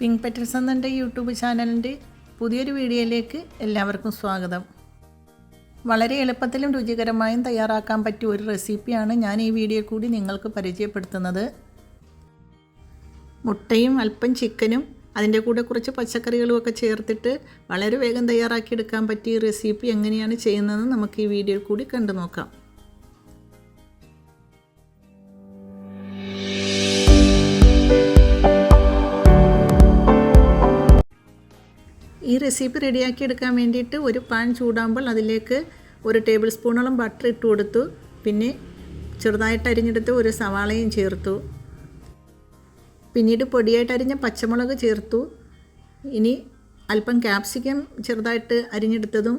Pink petals എന്നെ YouTube ചാനലിന്റെ പുതിയൊരു വീഡിയോയിലേക്ക് എല്ലാവർക്കും സ്വാഗതം. വളരെ എളുപ്പത്തിലും രുചികരമായും തയ്യാറാക്കാൻ പറ്റിയ ഒരു റെസിപ്പിയാണ് ഞാൻ ഈ വീഡിയോ കൂടി നിങ്ങൾക്ക് പരിചയപ്പെടുത്തുന്നത്. മുട്ടയും അല്പം ചിക്കനും അതിന്റെ കൂടെ കുറച്ച് പച്ചക്കറികളും ഒക്കെ ചേർത്തിട്ട് വളരെ വേഗം തയ്യാറാക്കിയെടുക്കാൻ പറ്റിയ റെസിപ്പി എങ്ങനെയാണ് ചെയ്യുന്നതെന്ന് നമുക്ക് ഈ വീഡിയോയിൽ കൂടി കണ്ടു നോക്കാം ഈ റെസിപ്പി റെഡിയാക്കി എടുക്കാൻ വേണ്ടിയിട്ട് ഒരു പാൻ ചൂടാകുമ്പോൾ അതിലേക്ക് ഒരു ടേബിൾ സ്പൂണോളം ബട്ടർ ഇട്ട് കൊടുത്തു. പിന്നെ ചെറുതായിട്ട് അരിഞ്ഞെടുത്ത് ഒരു സവാളയും ചേർത്തു. പിന്നീട് പൊടിയായിട്ട് അരിഞ്ഞ പച്ചമുളക് ചേർത്തു. ഇനി അല്പം ക്യാപ്സിക്കം ചെറുതായിട്ട് അരിഞ്ഞെടുത്തതും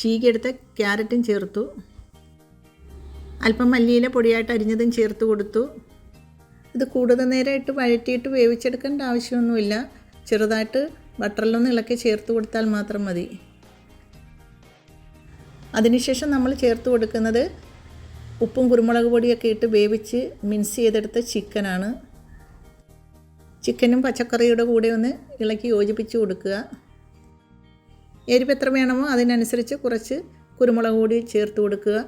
ചീകിയെടുത്ത ക്യാരറ്റും ചേർത്തു. അല്പം മല്ലിയില പൊടിയായിട്ട് അരിഞ്ഞതും ചേർത്ത് കൊടുത്തു. ഇത് കൂടുതൽ നേരമായിട്ട് വഴറ്റിയിട്ട് വേവിച്ചെടുക്കേണ്ട ആവശ്യമൊന്നുമില്ല. ചെറുതായിട്ട് ബട്ടറിലൊന്ന് ഇളക്കി ചേർത്ത് കൊടുത്താൽ മാത്രം മതി. അതിനുശേഷം നമ്മൾ ചേർത്ത് കൊടുക്കുന്നത് ഉപ്പും കുരുമുളക് പൊടിയൊക്കെ ഇട്ട് വേവിച്ച് മിൻസ് ചെയ്തെടുത്ത ചിക്കനാണ്. ചിക്കനും പച്ചക്കറിയുടെ കൂടെ ഒന്ന് ഇളക്കി യോജിപ്പിച്ച് കൊടുക്കുക. എരിവ് എത്ര വേണമോ അതിനനുസരിച്ച് കുറച്ച് കുരുമുളക് പൊടി ചേർത്ത് കൊടുക്കുക.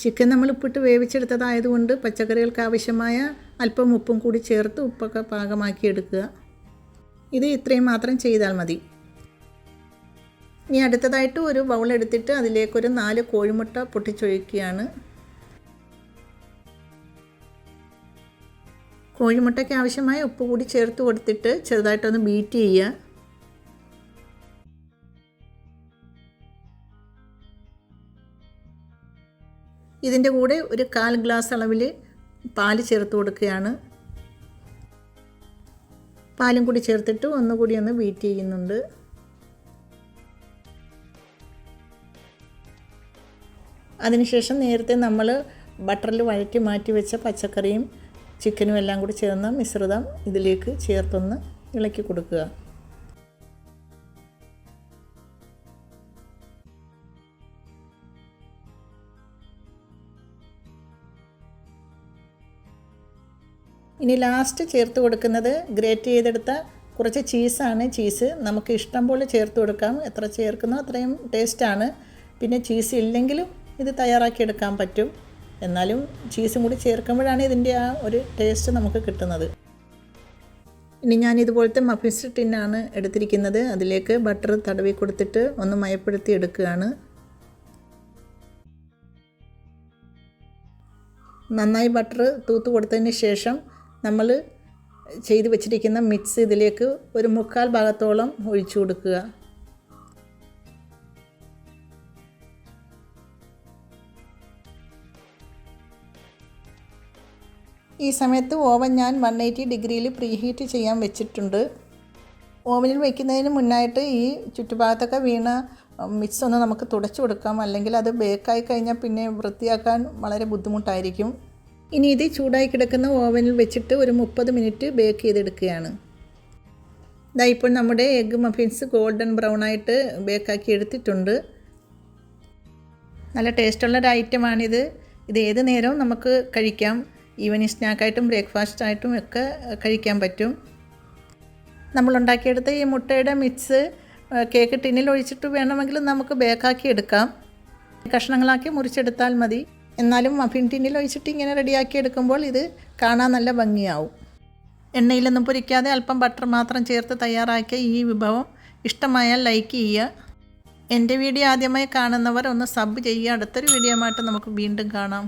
ചിക്കൻ നമ്മൾ ഉപ്പിട്ട് വേവിച്ചെടുത്തതായതുകൊണ്ട് പച്ചക്കറികൾക്ക് ആവശ്യമായ അല്പം ഉപ്പും കൂടി ചേർത്ത് ഉപ്പൊക്കെ പാകമാക്കി എടുക്കുക ഇത് ഇത്രയും മാത്രം ചെയ്താൽ മതി. ഇനി അടുത്തതായിട്ട് ഒരു ബൗൾ എടുത്തിട്ട് അതിലേക്കൊരു നാല് കോഴിമുട്ട പൊട്ടിച്ചൊഴിക്കുകയാണ്. കോഴിമുട്ടയ്ക്ക് ആവശ്യമായ ഉപ്പ് കൂടി ചേർത്ത് കൊടുത്തിട്ട് ചെറുതായിട്ടൊന്ന് ബീറ്റ് ചെയ്യുക. ഇതിന്റെ കൂടെ ഒരു കാൽ ഗ്ലാസ് അളവിൽ പാൽ ചേർത്ത് കൊടുക്കുകയാണ്. പാലും കൂടി ചേർത്തിട്ട് ഒന്നുകൂടി ഒന്ന് ബീറ്റ് ചെയ്യുന്നുണ്ട്. അതിനുശേഷം നേരത്തെ നമ്മൾ ബട്ടറിൽ വഴറ്റി മാറ്റി വെച്ച പച്ചക്കറിയും ചിക്കനും എല്ലാം കൂടി ചേർന്ന മിശ്രിതം ഇതിലേക്ക് ചേർത്തൊന്ന് ഇളക്കി കൊടുക്കുക. ഇനി ലാസ്റ്റ് ചേർത്ത് കൊടുക്കുന്നത് ഗ്രേറ്റ് ചെയ്തെടുത്ത കുറച്ച് ചീസാണ് ചീസ് നമുക്ക് ഇഷ്ടം പോലെ ചേർത്ത് കൊടുക്കാം. എത്ര ചേർക്കുന്നോ അത്രയും ടേസ്റ്റാണ് പിന്നെ ചീസ് ഇല്ലെങ്കിലും ഇത് തയ്യാറാക്കിയെടുക്കാൻ പറ്റും. എന്നാലും ചീസും കൂടി ചേർക്കുമ്പോഴാണ് ഇതിന്റെ ആ ഒരു ടേസ്റ്റ് നമുക്ക് കിട്ടുന്നത്. ഇനി ഞാൻ ഇതുപോലത്തെ മഫിൻസ് ടിന്നാണ് എടുത്തിരിക്കുന്നത്. അതിലേക്ക് ബട്ടർ തടവി കൊടുത്തിട്ട് ഒന്ന് മയപ്പെടുത്തി എടുക്കുകയാണ്. നന്നായി ബട്ടർ തൂത്ത് കൊടുത്തതിന് ശേഷം നമ്മൾ ചെയ്ത് വെച്ചിരിക്കുന്ന മിക്സ് ഇതിലേക്ക് ഒരു മുക്കാൽ ഭാഗത്തോളം ഒഴിച്ചു കൊടുക്കുക. ഈ സമയത്ത് ഓവൻ ഞാൻ വൺ എയ്റ്റി ഡിഗ്രിയിൽ പ്രീഹീറ്റ് ചെയ്യാൻ വെച്ചിട്ടുണ്ട്. ഓവനിൽ വയ്ക്കുന്നതിന് മുന്നായിട്ട് ഈ ചുറ്റുഭാഗത്തൊക്കെ വീണ മിക്സ് ഒന്ന് നമുക്ക് തുടച്ചു കൊടുക്കാം. അല്ലെങ്കിൽ അത് ബേക്കായി കഴിഞ്ഞാൽ പിന്നെ വൃത്തിയാക്കാൻ വളരെ ബുദ്ധിമുട്ടായിരിക്കും. ഇനി ഇത് ചൂടായി കിടക്കുന്ന ഓവനിൽ വെച്ചിട്ട് ഒരു മുപ്പത് മിനിറ്റ് ബേക്ക് ചെയ്തെടുക്കുകയാണ്. ഇതാ ഇപ്പോൾ നമ്മുടെ എഗ്ഗ് മഫിൻസ് ഗോൾഡൻ ബ്രൗൺ ആയിട്ട് ബേക്കാക്കി എടുത്തിട്ടുണ്ട്. നല്ല ടേസ്റ്റുള്ള ഒരു ഐറ്റമാണിത്. ഇത് ഏത് നേരവും നമുക്ക് കഴിക്കാം. ഈവനിങ് സ്നാക്കായിട്ടും ബ്രേക്ക്ഫാസ്റ്റ് ആയിട്ടും ഒക്കെ കഴിക്കാൻ പറ്റും. നമ്മൾ ഉണ്ടാക്കിയെടുത്ത ഈ മുട്ടയുടെ മിക്സ് കേക്ക് ടിന്നിൽ ഒഴിച്ചിട്ട് വേണമെങ്കിൽ നമുക്ക് ബേക്കാക്കി എടുക്കാം. കഷ്ണങ്ങളാക്കി മുറിച്ചെടുത്താൽ മതി. എന്നാലും മഫിൻ ടിന്നിൽ ഒഴിച്ചിട്ട് ഇങ്ങനെ റെഡിയാക്കി എടുക്കുമ്പോൾ ഇത് കാണാൻ നല്ല ഭംഗിയാവും. എണ്ണയിലൊന്നും പൊരിക്കാതെ അല്പം ബട്ടർ മാത്രം ചേർത്ത് തയ്യാറാക്കിയ ഈ വിഭവം ഇഷ്ടമായാൽ ലൈക്ക് ചെയ്യുക. എന്റെ വീഡിയോ ആദ്യമായി കാണുന്നവർ ഒന്ന് സബ് ചെയ്യുക. അടുത്തൊരു വീഡിയോ ആയിട്ട് നമുക്ക് വീണ്ടും കാണാം.